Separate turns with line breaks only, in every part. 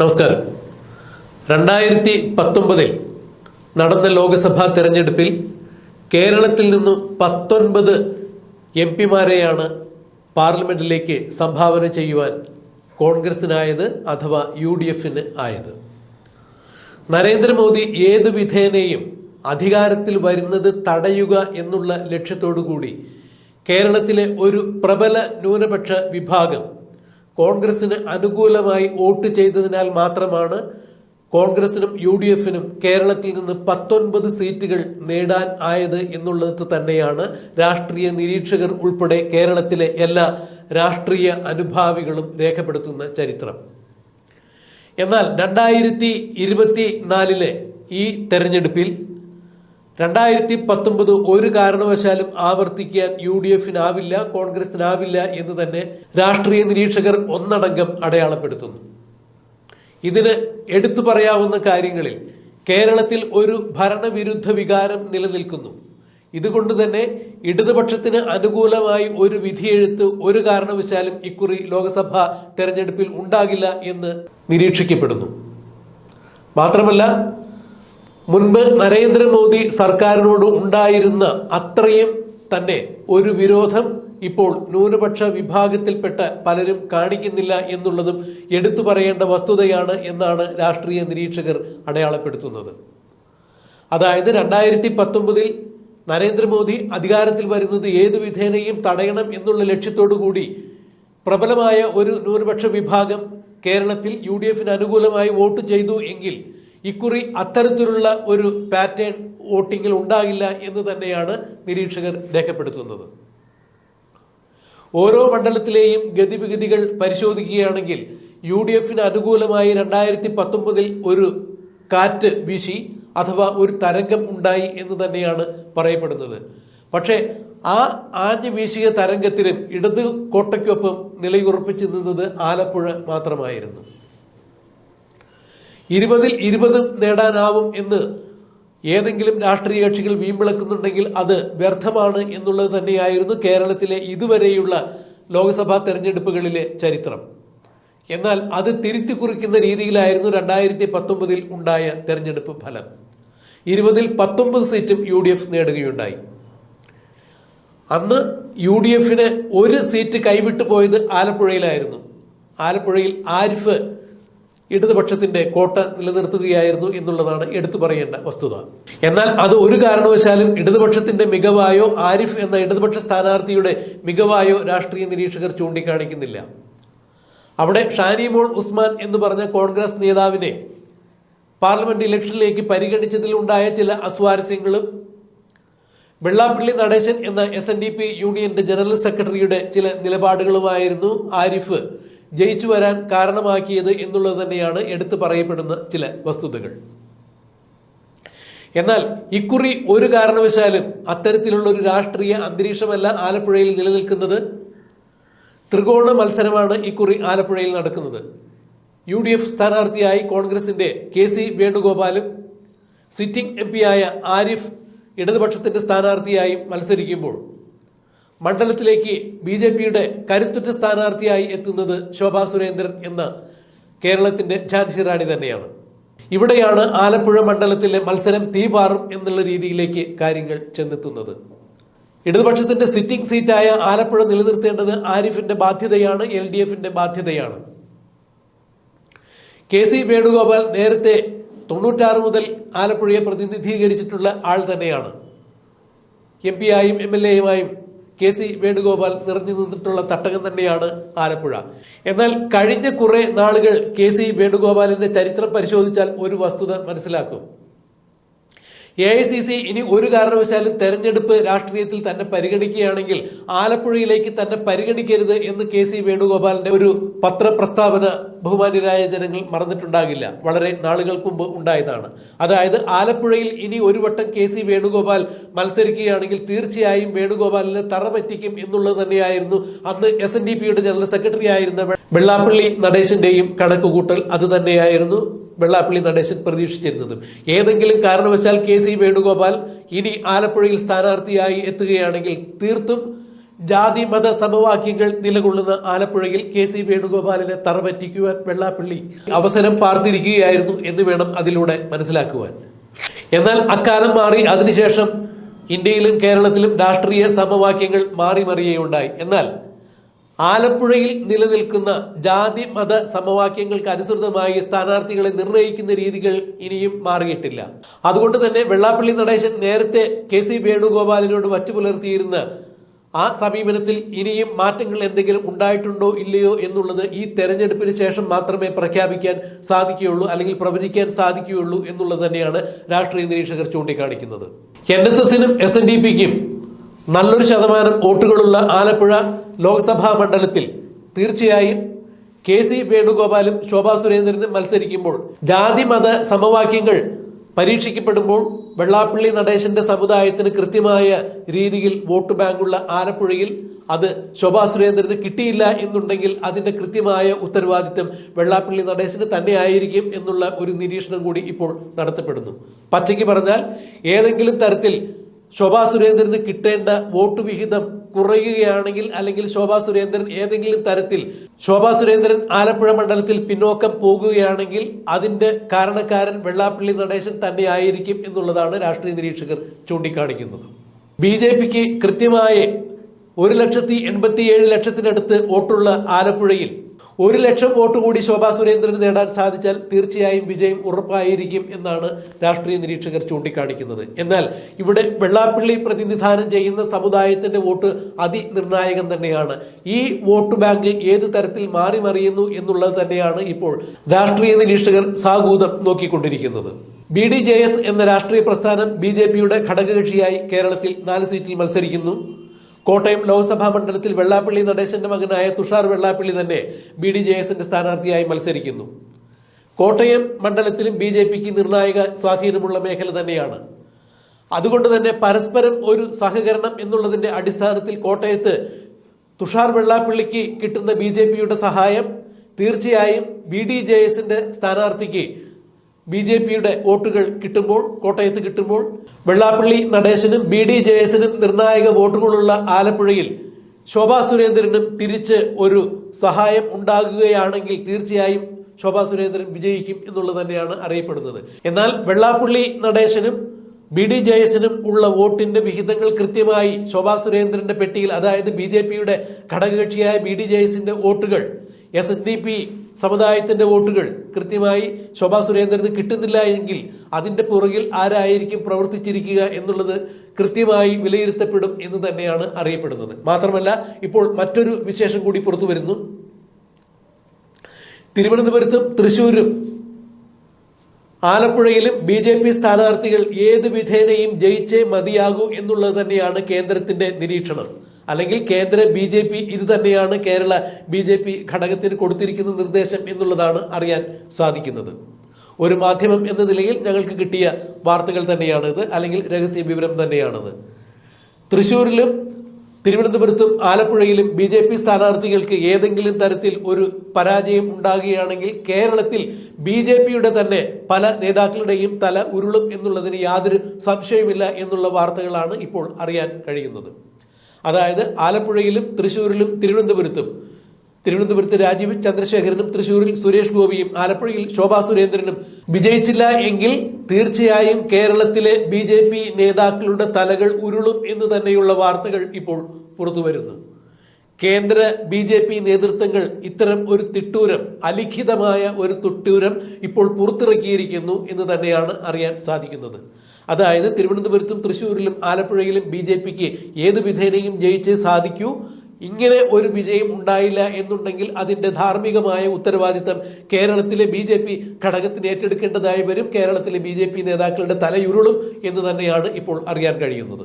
നമസ്കാരം. രണ്ടായിരത്തി പത്തൊമ്പതിൽ നടന്ന ലോക്സഭാ തെരഞ്ഞെടുപ്പിൽ കേരളത്തിൽ നിന്നും പത്തൊൻപത് എം പിമാരെയാണ് പാർലമെന്റിലേക്ക് സംഭാവന ചെയ്യുവാൻ കോൺഗ്രസിനായത് അഥവാ യു ഡി എഫിന് ആയത്. നരേന്ദ്രമോദി ഏത് വിധേനയും അധികാരത്തിൽ വരുന്നത് തടയുക എന്നുള്ള ലക്ഷ്യത്തോടു കൂടി കേരളത്തിലെ ഒരു പ്രബല ന്യൂനപക്ഷ വിഭാഗം കോൺഗ്രസിന് അനുകൂലമായി വോട്ട് ചെയ്തതിനാൽ മാത്രമാണ് കോൺഗ്രസിനും യു ഡി എഫിനും കേരളത്തിൽ നിന്ന് പത്തൊൻപത് സീറ്റുകൾ നേടാൻ ആയത് എന്നുള്ളത് തന്നെയാണ് രാഷ്ട്രീയ നിരീക്ഷകർ ഉൾപ്പെടെ കേരളത്തിലെ എല്ലാ രാഷ്ട്രീയ അനുഭാവികളും രേഖപ്പെടുത്തുന്ന ചരിത്രം. എന്നാൽ രണ്ടായിരത്തി ഇരുപത്തി നാലിലെ ഈ തെരഞ്ഞെടുപ്പിൽ രണ്ടായിരത്തി പത്തൊമ്പത് ഒരു കാരണവശാലും ആവർത്തിക്കാൻ യു ഡി എഫിനാവില്ല കോൺഗ്രസിനാവില്ല എന്ന് തന്നെ രാഷ്ട്രീയ നിരീക്ഷകർ ഒന്നടങ്കം അടയാളപ്പെടുത്തുന്നു. ഇതിന് എടുത്തു പറയാവുന്ന കാര്യങ്ങളിൽ കേരളത്തിൽ ഒരു ഭരണവിരുദ്ധ വികാരം നിലനിൽക്കുന്നു. ഇതുകൊണ്ട് തന്നെ ഇടതുപക്ഷത്തിന് അനുകൂലമായി ഒരു വിധിയെഴുത്ത് ഒരു കാരണവശാലും ഇക്കുറി ലോക്സഭാ തെരഞ്ഞെടുപ്പിൽ ഉണ്ടാകില്ല എന്ന് നിരീക്ഷിക്കപ്പെടുന്നു. മാത്രമല്ല മുൻപ് നരേന്ദ്രമോദി സർക്കാരിനോട് ഉണ്ടായിരുന്ന അത്രയും തന്നെ ഒരു വിരോധം ഇപ്പോൾ ന്യൂനപക്ഷ വിഭാഗത്തിൽപ്പെട്ട പലരും കാണിക്കുന്നില്ല എന്നുള്ളതും എടുത്തു പറയേണ്ട വസ്തുതയാണ് എന്നാണ് രാഷ്ട്രീയ നിരീക്ഷകർ അടയാളപ്പെടുത്തുന്നത്. അതായത് രണ്ടായിരത്തി പത്തൊമ്പതിൽ നരേന്ദ്രമോദി അധികാരത്തിൽ വരുന്നത് ഏതു വിധേനയും തടയണം എന്നുള്ള ലക്ഷ്യത്തോടു കൂടി പ്രബലമായ ഒരു ന്യൂനപക്ഷ വിഭാഗം കേരളത്തിൽ യു ഡി എഫിന് അനുകൂലമായി വോട്ട് ചെയ്തു എങ്കിൽ ഇക്കുറി അത്തരത്തിലുള്ള ഒരു പാറ്റേൺ വോട്ടിങ്ങിൽ ഉണ്ടാകില്ല എന്ന് തന്നെയാണ് നിരീക്ഷകർ രേഖപ്പെടുത്തുന്നത്. ഓരോ മണ്ഡലത്തിലെയും ഗതിവിഗതികൾ പരിശോധിക്കുകയാണെങ്കിൽ യു ഡി എഫിന് അനുകൂലമായി രണ്ടായിരത്തി പത്തൊമ്പതിൽ ഒരു കാറ്റ് വീശി അഥവാ ഒരു തരംഗം ഉണ്ടായി എന്ന് തന്നെയാണ് പറയപ്പെടുന്നത്. പക്ഷേ ആ ആഞ്ഞു വീശിയ തരംഗത്തിലും ഇടത് കോട്ടയ്ക്കൊപ്പം നിലയുറപ്പിച്ചു നിന്നത് ആലപ്പുഴ മാത്രമായിരുന്നു. ഇരുപതിൽ ഇരുപതും നേടാനാവും എന്ന് ഏതെങ്കിലും രാഷ്ട്രീയ കക്ഷികൾ വീമ്പിളക്കുന്നുണ്ടെങ്കിൽ അത് വ്യർത്ഥമാണ് എന്നുള്ളത് തന്നെയായിരുന്നു കേരളത്തിലെ ഇതുവരെയുള്ള ലോക്സഭാ തെരഞ്ഞെടുപ്പുകളിലെ ചരിത്രം. എന്നാൽ അത് തിരുത്തി കുറിക്കുന്ന രീതിയിലായിരുന്നു രണ്ടായിരത്തി പത്തൊമ്പതിൽ ഉണ്ടായ തെരഞ്ഞെടുപ്പ് ഫലം. ഇരുപതിൽ പത്തൊമ്പത് സീറ്റും യു ഡി എഫ് നേടുകയുണ്ടായി. അന്ന് യു ഡി എഫിന് ഒരു സീറ്റ് കൈവിട്ടു പോയത് ആലപ്പുഴയിലായിരുന്നു. ആലപ്പുഴയിൽ ആരിഫ് ഇടതുപക്ഷത്തിന്റെ കോട്ട നിലനിർത്തുകയായിരുന്നു എന്നുള്ളതാണ് എടുത്തു പറയേണ്ട വസ്തുത. എന്നാൽ അത് ഒരു കാരണവശാലും ഇടതുപക്ഷത്തിന്റെ മികവായോ ആരിഫ് എന്ന ഇടതുപക്ഷ സ്ഥാനാർത്ഥിയുടെ മികവായോ രാഷ്ട്രീയ നിരീക്ഷകർ ചൂണ്ടിക്കാണിക്കുന്നില്ല. അവിടെ ഷാനിമോൾ ഉസ്മാൻ എന്ന് പറഞ്ഞ കോൺഗ്രസ് നേതാവിനെ പാർലമെന്റ് ഇലക്ഷനിലേക്ക് പരിഗണിച്ചതിൽ ഉണ്ടായ ചില അസ്വാരസ്യങ്ങളും വെള്ളാപ്പള്ളി നടേശൻ എന്ന എസ് എൻ ഡി പി യൂണിയന്റെ ജനറൽ സെക്രട്ടറിയുടെ ചില നിലപാടുകളുമായിരുന്നു ആരിഫ് ജയിച്ചു വരാൻ കാരണമാക്കിയത് എന്നുള്ളത് തന്നെയാണ് എടുത്തു പറയപ്പെടുന്ന ചില വസ്തുതകൾ. എന്നാൽ ഇക്കുറി ഒരു കാരണവശാലും അത്തരത്തിലുള്ള ഒരു രാഷ്ട്രീയ അന്തരീക്ഷമല്ല ആലപ്പുഴയിൽ നിലനിൽക്കുന്നത്. ത്രികോണ മത്സരമാണ് ഇക്കുറി ആലപ്പുഴയിൽ നടക്കുന്നത്. യു ഡി എഫ് സ്ഥാനാർത്ഥിയായി കോൺഗ്രസിന്റെ കെ സി വേണുഗോപാലും സിറ്റിംഗ് എം പിയായ ആരിഫ് ഇടതുപക്ഷത്തിന്റെ സ്ഥാനാർത്ഥിയായി മത്സരിക്കുമ്പോൾ മണ്ഡലത്തിലേക്ക് ബി ജെ പിയുടെ കരുത്തുറ്റ സ്ഥാനാർത്ഥിയായി എത്തുന്നത് ശോഭാ സുരേന്ദ്രൻ എന്ന കേരളത്തിന്റെ ഝാൻസി റാണി തന്നെയാണ്. ഇവിടെയാണ് ആലപ്പുഴ മണ്ഡലത്തിലെ മത്സരം തീപാറും എന്നുള്ള രീതിയിലേക്ക് കാര്യങ്ങൾ ചെന്നെത്തുന്നത്. ഇടതുപക്ഷത്തിന്റെ സിറ്റിംഗ് സീറ്റായ ആലപ്പുഴ നിലനിർത്തേണ്ടത് ആരിഫിന്റെ ബാധ്യതയാണ് എൽ ഡി എഫിന്റെ ബാധ്യതയാണ്. കെ സി വേണുഗോപാൽ നേരത്തെ തൊണ്ണൂറ്റാറ് മുതൽ ആലപ്പുഴയെ പ്രതിനിധീകരിച്ചിട്ടുള്ള ആൾ തന്നെയാണ്. എം പി ആയും എം എൽ എയുമായും കെ സി വേണുഗോപാൽ നിറഞ്ഞു നിന്നിട്ടുള്ള തട്ടകം തന്നെയാണ് ആലപ്പുഴ. എന്നാൽ കഴിഞ്ഞ കുറെ നാളുകൾ കെ സി വേണുഗോപാലിന്റെ ചരിത്രം പരിശോധിച്ചാൽ ഒരു വസ്തുത മനസ്സിലാക്കും. എ ഐ സി സി ഇനി ഒരു കാരണവശാലും തെരഞ്ഞെടുപ്പ് രാഷ്ട്രീയത്തിൽ തന്നെ പരിഗണിക്കുകയാണെങ്കിൽ ആലപ്പുഴയിലേക്ക് തന്നെ പരിഗണിക്കരുത് എന്ന് കെ സി വേണുഗോപാലിന്റെ ഒരു പത്രപ്രസ്താവന ബഹുമാന്യരായ ജനങ്ങൾ മറന്നിട്ടുണ്ടാകില്ല. വളരെ നാളുകൾക്ക് മുമ്പ് ഉണ്ടായതാണ്. അതായത് ആലപ്പുഴയിൽ ഇനി ഒരു വട്ടം കെ സി വേണുഗോപാൽ മത്സരിക്കുകയാണെങ്കിൽ തീർച്ചയായും വേണുഗോപാലിനെ തറപറ്റിക്കും എന്നുള്ളത് തന്നെയായിരുന്നു അന്ന് എസ് എൻ ഡി പിയുടെ ജനറൽ സെക്രട്ടറി ആയിരുന്ന വെള്ളാപ്പള്ളി നടേശന്റെയും കണക്കുകൂട്ടൽ അത് തന്നെയായിരുന്നു. വെള്ളാപ്പള്ളി നടേശൻ പ്രതീക്ഷിച്ചിരുന്നതും. ഏതെങ്കിലും കാരണവശാൽ കെ സി വേണുഗോപാൽ ഇനി ആലപ്പുഴയിൽ സ്ഥാനാർത്ഥിയായി എത്തുകയാണെങ്കിൽ തീർത്തും ജാതി മത സമവാക്യങ്ങൾ നിലകൊള്ളുന്ന ആലപ്പുഴയിൽ കെ സി വേണുഗോപാലിനെ തറപറ്റിക്കുവാൻ വെള്ളാപ്പള്ളി അവസരം പാർത്തിരിക്കുകയായിരുന്നു എന്ന് വേണം അതിലൂടെ മനസ്സിലാക്കുവാൻ. എന്നാൽ അക്കാലം മാറി അതിനുശേഷം ഇന്ത്യയിലും കേരളത്തിലും രാഷ്ട്രീയ സമവാക്യങ്ങൾ മാറി മറിയുകയുണ്ടായി. എന്നാൽ ആലപ്പുഴയിൽ നിലനിൽക്കുന്ന ജാതി മത സമവാക്യങ്ങൾക്ക് അനുസൃതമായി സ്ഥാനാർത്ഥികളെ നിർണയിക്കുന്ന രീതികൾ ഇനിയും മാറിയിട്ടില്ല. അതുകൊണ്ട് തന്നെ വെള്ളാപ്പള്ളി നടേശൻ നേരത്തെ കെ സി വേണുഗോപാലിനോട് വച്ചു പുലർത്തിയിരുന്ന ആ സമീപനത്തിൽ ഇനിയും മാറ്റങ്ങൾ എന്തെങ്കിലും ഉണ്ടായിട്ടുണ്ടോ ഇല്ലയോ എന്നുള്ളത് ഈ തെരഞ്ഞെടുപ്പിന് ശേഷം മാത്രമേ പ്രഖ്യാപിക്കാൻ സാധിക്കുകയുള്ളൂ അല്ലെങ്കിൽ പ്രവചിക്കാൻ സാധിക്കുകയുള്ളൂ എന്നുള്ളത് തന്നെയാണ് രാഷ്ട്രീയ നിരീക്ഷകർ ചൂണ്ടിക്കാണിക്കുന്നത്. എൻ എസ് എസിനും എസ് എൻ ഡി പിക്കും നല്ലൊരു ശതമാനം വോട്ടുകളുള്ള ആലപ്പുഴ ലോക്സഭാ മണ്ഡലത്തിൽ തീർച്ചയായും കെ സി വേണുഗോപാലും ശോഭാ സുരേന്ദ്രനും മത്സരിക്കുമ്പോൾ ജാതി മത സമവാക്യങ്ങൾ പരീക്ഷിക്കപ്പെടുമ്പോൾ വെള്ളാപ്പള്ളി നടേശന്റെ സമുദായത്തിന് കൃത്യമായ രീതിയിൽ വോട്ട് ബാങ്കുള്ള ആലപ്പുഴയിൽ അത് ശോഭാ സുരേന്ദ്രന് കിട്ടിയില്ല എന്നുണ്ടെങ്കിൽ അതിന്റെ കൃത്യമായ ഉത്തരവാദിത്തം വെള്ളാപ്പള്ളി നടേശന് തന്നെ ആയിരിക്കും എന്നുള്ള ഒരു നിരീക്ഷണം കൂടി ഇപ്പോൾ നടത്തപ്പെടുന്നു. പച്ചയ്ക്ക് പറഞ്ഞാൽ ഏതെങ്കിലും തരത്തിൽ ശോഭാ സുരേന്ദ്രന് കിട്ടേണ്ട വോട്ട് വിഹിതം കുറയുകയാണെങ്കിൽ അല്ലെങ്കിൽ ശോഭാ സുരേന്ദ്രൻ ഏതെങ്കിലും തരത്തിൽ ശോഭാ സുരേന്ദ്രൻ ആലപ്പുഴ മണ്ഡലത്തിൽ പിന്നോക്കം പോകുകയാണെങ്കിൽ അതിന്റെ കാരണക്കാരൻ വെള്ളാപ്പള്ളി നടേശൻ തന്നെയായിരിക്കും എന്നുള്ളതാണ് രാഷ്ട്രീയ നിരീക്ഷകർ ചൂണ്ടിക്കാണിക്കുന്നത്. ബി ജെ പിക്ക് കൃത്യമായ ഒരു ലക്ഷത്തി എൺപത്തിയേഴ് ലക്ഷത്തിനടുത്ത് വോട്ടുള്ള ആലപ്പുഴയിൽ ഒരു ലക്ഷം വോട്ട് കൂടി ശോഭാ സുരേന്ദ്രന് നേടാൻ സാധിച്ചാൽ തീർച്ചയായും വിജയം ഉറപ്പായിരിക്കും എന്നാണ് രാഷ്ട്രീയ നിരീക്ഷകർ ചൂണ്ടിക്കാണിക്കുന്നത്. എന്നാൽ ഇവിടെ വെള്ളാപ്പള്ളി പ്രതിനിധാനം ചെയ്യുന്ന സമുദായത്തിന്റെ വോട്ട് അതിനിർണായകം തന്നെയാണ്. ഈ വോട്ട് ബാങ്ക് ഏത് തരത്തിൽ മാറി മറിയുന്നു എന്നുള്ളത് തന്നെയാണ് ഇപ്പോൾ രാഷ്ട്രീയ നിരീക്ഷകർ സാഗൂതം നോക്കിക്കൊണ്ടിരിക്കുന്നത്. ബി ഡി ജെ എസ് എന്ന രാഷ്ട്രീയ പ്രസ്ഥാനം ബി ജെ പിയുടെ ഘടകകക്ഷിയായി കേരളത്തിൽ നാല് സീറ്റിൽ മത്സരിക്കുന്നു. കോട്ടയം ലോക്സഭാ മണ്ഡലത്തിൽ വെള്ളാപ്പള്ളി നടേശന്റെ മകനായ തുഷാർ വെള്ളാപ്പള്ളി തന്നെ ബി ഡി ജെ എസിന്റെ സ്ഥാനാർത്ഥിയായി മത്സരിക്കുന്നു. കോട്ടയം മണ്ഡലത്തിലും ബി ജെ പിക്ക് നിർണായക സ്വാധീനമുള്ള മേഖല തന്നെയാണ്. അതുകൊണ്ട് തന്നെ പരസ്പരം ഒരു സഹകരണം എന്നുള്ളതിന്റെ അടിസ്ഥാനത്തിൽ കോട്ടയത്ത് തുഷാർ വെള്ളാപ്പള്ളിക്ക് കിട്ടുന്ന ബി സഹായം തീർച്ചയായും ബി ഡി ജെ എസിന്റെ സ്ഥാനാർത്ഥിക്ക് ബി ജെ പിയുടെ വോട്ടുകൾ കിട്ടുമ്പോൾ കോട്ടയത്ത് കിട്ടുമ്പോൾ വെള്ളാപ്പള്ളി നടേശനും ബി ഡി ജെ എസിനും നിർണായക വോട്ടുകളുള്ള ആലപ്പുഴയിൽ ശോഭാ സുരേന്ദ്രനും തിരിച്ച് ഒരു സഹായം ഉണ്ടാകുകയാണെങ്കിൽ തീർച്ചയായും ശോഭാ സുരേന്ദ്രൻ വിജയിക്കും എന്നുള്ളത് തന്നെയാണ് അറിയപ്പെടുന്നത്. എന്നാൽ വെള്ളാപ്പള്ളി നടേശനും ബി ഡി ജയസിനും ഉള്ള വോട്ടിന്റെ വിഹിതങ്ങൾ കൃത്യമായി ശോഭാ സുരേന്ദ്രന്റെ പെട്ടിയിൽ അതായത് ബി ജെ പിയുടെ ഘടകകക്ഷിയായ ബി ഡി ജയസിന്റെ വോട്ടുകൾ എസ് എൻ ഡി പി സമുദായത്തിന്റെ വോട്ടുകൾ കൃത്യമായി ശോഭാ സുരേന്ദ്രന് കിട്ടുന്നില്ല എങ്കിൽ അതിന്റെ പുറകിൽ ആരായിരിക്കും പ്രവർത്തിച്ചിരിക്കുക എന്നുള്ളത് കൃത്യമായി വിലയിരുത്തപ്പെടും എന്ന് തന്നെയാണ് അറിയപ്പെടുന്നത്. മാത്രമല്ല ഇപ്പോൾ മറ്റൊരു വിശേഷം കൂടി പുറത്തു വരുന്നു. തിരുവനന്തപുരത്തും തൃശൂരും ആലപ്പുഴയിലും ബി ജെ പി സ്ഥാനാർത്ഥികൾ ഏത് വിധേനയും ജയിച്ചേ മതിയാകൂ എന്നുള്ളത് തന്നെയാണ് കേന്ദ്രത്തിന്റെ നിരീക്ഷണം. അല്ലെങ്കിൽ കേന്ദ്ര ബി ജെ പി ഇത് തന്നെയാണ് കേരള ബി ജെ പി ഘടകത്തിന് കൊടുത്തിരിക്കുന്ന നിർദ്ദേശം എന്നുള്ളതാണ് അറിയാൻ സാധിക്കുന്നത്. ഒരു മാധ്യമം എന്ന നിലയിൽ ഞങ്ങൾക്ക് കിട്ടിയ വാർത്തകൾ തന്നെയാണിത് അല്ലെങ്കിൽ രഹസ്യ വിവരം തന്നെയാണത്. തൃശൂരിലും തിരുവനന്തപുരത്തും ആലപ്പുഴയിലും ബി ജെ പി സ്ഥാനാർത്ഥികൾക്ക് ഏതെങ്കിലും തരത്തിൽ ഒരു പരാജയം ഉണ്ടാകുകയാണെങ്കിൽ കേരളത്തിൽ ബി ജെ പിയുടെ തന്നെ പല നേതാക്കളുടെയും തല ഉരുളും എന്നുള്ളതിന് യാതൊരു സംശയമില്ല എന്നുള്ള വാർത്തകളാണ് ഇപ്പോൾ അറിയാൻ കഴിയുന്നത്. അതായത് ആലപ്പുഴയിലും തൃശ്ശൂരിലും തിരുവനന്തപുരത്തും. തിരുവനന്തപുരത്ത് രാജീവ് ചന്ദ്രശേഖരനും തൃശൂരിൽ സുരേഷ് ഗോപിയും ആലപ്പുഴയിൽ ശോഭാ സുരേന്ദ്രനും വിജയിച്ചില്ല എങ്കിൽ തീർച്ചയായും കേരളത്തിലെ ബി ജെ പി നേതാക്കളുടെ തലകൾ ഉരുളും എന്ന് തന്നെയുള്ള വാർത്തകൾ ഇപ്പോൾ പുറത്തുവരുന്നു കേന്ദ്ര ബി ജെ പി നേതൃത്വങ്ങൾ ഇത്തരം ഒരു തിട്ടൂരം അലിഖിതമായ ഒരു തുട്ടൂരം ഇപ്പോൾ പുറത്തിറക്കിയിരിക്കുന്നു എന്ന് തന്നെയാണ് അറിയാൻ സാധിക്കുന്നത്. അതായത് തിരുവനന്തപുരത്തും തൃശ്ശൂരിലും ആലപ്പുഴയിലും ബി ജെ പിക്ക് ഏത് വിധേനയും ജയിച്ച് സാധിക്കൂ. ഇങ്ങനെ ഒരു വിജയം ഉണ്ടായില്ല എന്നുണ്ടെങ്കിൽ അതിന്റെ ധാർമ്മികമായ ഉത്തരവാദിത്തം കേരളത്തിലെ ബി ജെ പി ഘടകത്തിന് ഏറ്റെടുക്കേണ്ടതായി വരും. കേരളത്തിലെ ബി ജെ പി നേതാക്കളുടെ തലയുരുളും എന്ന് തന്നെയാണ് ഇപ്പോൾ അറിയാൻ കഴിയുന്നത്.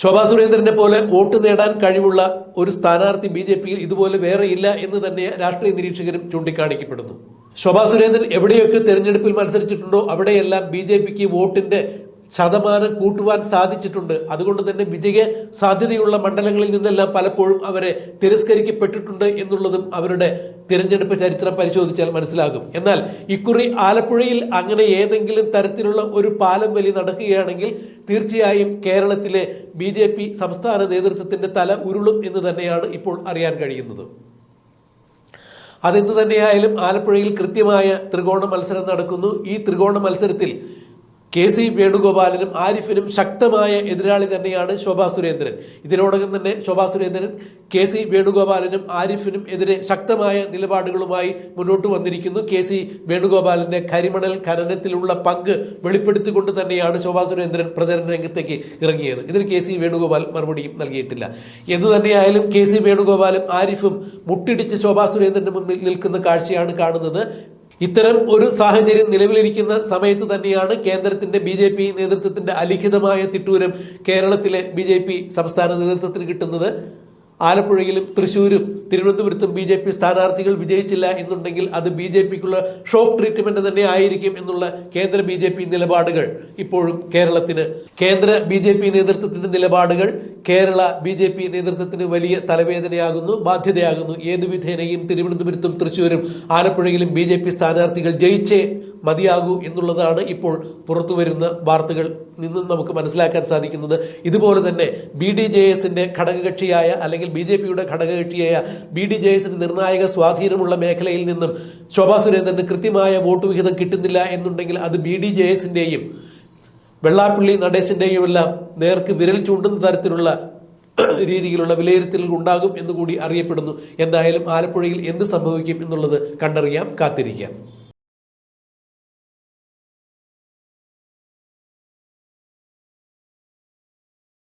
ശോഭാ സുരേന്ദ്രനെ പോലെ വോട്ട് നേടാൻ കഴിവുള്ള ഒരു സ്ഥാനാർത്ഥി ബി ജെ പിയിൽ ഇതുപോലെ വേറെ ഇല്ല എന്ന് തന്നെ രാഷ്ട്രീയ നിരീക്ഷകരും ചൂണ്ടിക്കാണിക്കപ്പെടുന്നു. ശോഭാ സുരേന്ദ്രൻ എവിടെയൊക്കെ തെരഞ്ഞെടുപ്പിൽ മത്സരിച്ചിട്ടുണ്ടോ അവിടെയെല്ലാം ബി ജെ പിക്ക് വോട്ടിന്റെ ശതമാനം കൂട്ടുവാൻ സാധിച്ചിട്ടുണ്ട്. അതുകൊണ്ട് തന്നെ വിജയ സാധ്യതയുള്ള മണ്ഡലങ്ങളിൽ നിന്നെല്ലാം പലപ്പോഴും അവരെ തിരസ്കരിക്കപ്പെട്ടിട്ടുണ്ട് എന്നുള്ളതും അവരുടെ തിരഞ്ഞെടുപ്പ് ചരിത്രം പരിശോധിച്ചാൽ മനസ്സിലാകും. എന്നാൽ ഇക്കുറി ആലപ്പുഴയിൽ അങ്ങനെ ഏതെങ്കിലും തരത്തിലുള്ള ഒരു പാലം വലി നടക്കുകയാണെങ്കിൽ തീർച്ചയായും കേരളത്തിലെ ബി സംസ്ഥാന നേതൃത്വത്തിന്റെ തല ഉരുളും എന്ന് തന്നെയാണ് ഇപ്പോൾ അറിയാൻ കഴിയുന്നത്. അതെന്ത് തന്നെയായാലും ആലപ്പുഴയിൽ കൃത്യമായ ത്രികോണ മത്സരം നടക്കുന്നു. ഈ ത്രികോണ മത്സരത്തിൽ കെ സി വേണുഗോപാലിനും ആരിഫിനും ശക്തമായ എതിരാളി തന്നെയാണ് ശോഭാ സുരേന്ദ്രൻ. ഇതിനോടകം തന്നെ ശോഭാ സുരേന്ദ്രൻ കെ സി വേണുഗോപാലിനും ആരിഫിനും എതിരെ ശക്തമായ നിലപാടുകളുമായി മുന്നോട്ട് വന്നിരിക്കുന്നു. കെ സി വേണുഗോപാലിന്റെ കരിമണൽ ഖനനത്തിലുള്ള പങ്ക് വെളിപ്പെടുത്തിക്കൊണ്ട് തന്നെയാണ് ശോഭാ സുരേന്ദ്രൻ പ്രചരണ രംഗത്തേക്ക് ഇറങ്ങിയത്. ഇതിന് കെ സി വേണുഗോപാൽ മറുപടിയും നൽകിയിട്ടില്ല. എന്ന് തന്നെയായാലും കെ സി വേണുഗോപാലും ആരിഫും മുട്ടിടിച്ച് ശോഭാ സുരേന്ദ്രന്റെ മുന്നിൽ നിൽക്കുന്ന കാഴ്ചയാണ് കാണുന്നത്. ഇത്തരം ഒരു സാഹചര്യം നിലവിലിരിക്കുന്ന സമയത്ത് തന്നെയാണ് കേന്ദ്രത്തിന്റെ ബി ജെ പി നേതൃത്വത്തിന്റെ അലിഖിതമായ തിട്ടൂരം കേരളത്തിലെ ബി ജെ പി സംസ്ഥാന നേതൃത്വത്തിന് കിട്ടുന്നത്. ആലപ്പുഴയിലും തൃശൂരും തിരുവനന്തപുരത്തും ബി ജെ പി സ്ഥാനാർത്ഥികൾ വിജയിച്ചില്ല എന്നുണ്ടെങ്കിൽ അത് ബി ജെ പിക്കുള്ള ഷോക്ക് ട്രീറ്റ്മെന്റ് തന്നെ ആയിരിക്കും എന്നുള്ള കേന്ദ്ര ബി ജെ പി നിലപാടുകൾ ഇപ്പോഴും കേരളത്തിന്. കേന്ദ്ര ബി ജെ പി നേതൃത്വത്തിന്റെ നിലപാടുകൾ കേരള ബി ജെ പി നേതൃത്വത്തിന് വലിയ തലവേദനയാകുന്നു ബാധ്യതയാകുന്നു. ഏതു വിധേനയും തിരുവനന്തപുരത്തും തൃശ്ശൂരും ആലപ്പുഴയിലും ബി ജെ പി സ്ഥാനാർത്ഥികൾ ജയിച്ചേ മതിയാകൂ എന്നുള്ളതാണ് ഇപ്പോൾ പുറത്തു വരുന്ന വാർത്തകൾ നിന്നും നമുക്ക് മനസ്സിലാക്കാൻ സാധിക്കുന്നത്. ഇതുപോലെ തന്നെ ബി ഡി ജെ എസിന്റെ ഘടകകക്ഷിയായ അല്ലെങ്കിൽ ബി ജെ പിയുടെ ഘടകകക്ഷിയായ ബി ഡി ജെ എസിന് നിർണായക സ്വാധീനമുള്ള മേഖലയിൽ നിന്നും ശോഭാ സുരേന്ദ്രന് കൃത്യമായ വോട്ട് വിഹിതം കിട്ടുന്നില്ല എന്നുണ്ടെങ്കിൽ അത് ബി ഡി ജെ എസിന്റെയും വെള്ളാപ്പള്ളി നടേശന്റെയും എല്ലാം നേർക്ക് വിരൽ ചൂണ്ടുന്ന തരത്തിലുള്ള രീതിയിലുള്ള വിലയിരുത്തലുകൾ ഉണ്ടാകും എന്നുകൂടി അറിയപ്പെടുന്നു. എന്തായാലും ആലപ്പുഴയിൽ എന്ത് സംഭവിക്കും എന്നുള്ളത് കണ്ടറിയാം കാത്തിരിക്കാം.